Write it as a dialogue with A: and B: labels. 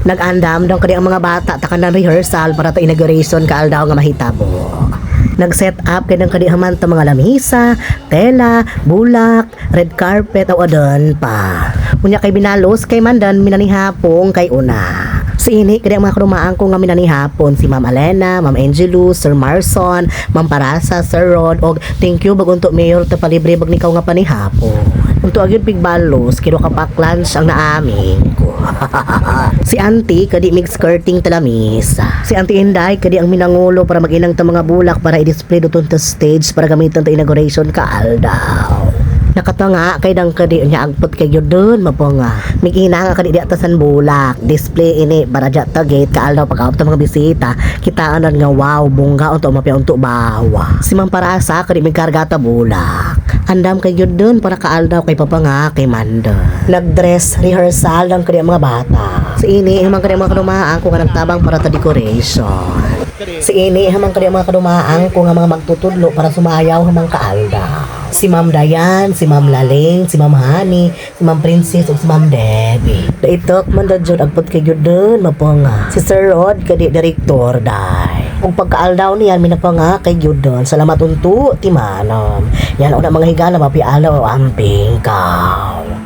A: Nag-andam daw kadi ang mga bata takan ng rehearsal para ta inauguration ka aldaw nga mahitabo. Nag-set up kay ng kadi haman ta mga lamisa, tela, bulak, red carpet o adon pa. Unya kay binalos kay mandan minanihapong kay una. Si ini kaya mga karumaan ko nga minanihapon si Ma'am Alena, Ma'am Angelou, Sir Marson, Ma'am Parasa, Sir Rod og thank you bagunto mayor ta palibre bag nikaw nga panihapon. Unto agyud pigbalos kiro ka pack lunch ang naamin ko. si Auntie kadi mig skirting talamis. Si Auntie Inday kadi ang minangulo para maginang ta mga bulak para i-display doon ta stage para gamiton ta inauguration ka aldaw. Nakatanga kay dang kadi nya agpot kay gyud doon mapo nga. Migina nga kadi di atasan bulak. Display ini para dya ta gate ka aldaw pag mga bisita. Kitaan nga wow bongga unto mapya unto bawa. Si Ma'am Parasa kadi mig karga ta bulak. Andam kay gyud doon para kaaldaw kay papa nga kay Manda. Nagdress rehearsal lang kadi ang mga bata. Si ini hamang kadi ang mga kadumaan ko nga nagtabang para ta decoration. Si ini hamang kadi ang mga kadumaan ko nga mga magtutudlo para sumayaw hamang kaaldaw. Si Ma'am Dayan, si Ma'am Laling, si Ma'am Honey, si Ma'am Princess, ug si Ma'am Debbie. Daitok man da jud agpot kay gyud doon mapunga. Si Sir Rod kadi direktor dai. Ug pagkaaldaw niyan minapanga kay gyud doon. Salamat unto ti manom. Yan una mga higala mapialaw amping kaw.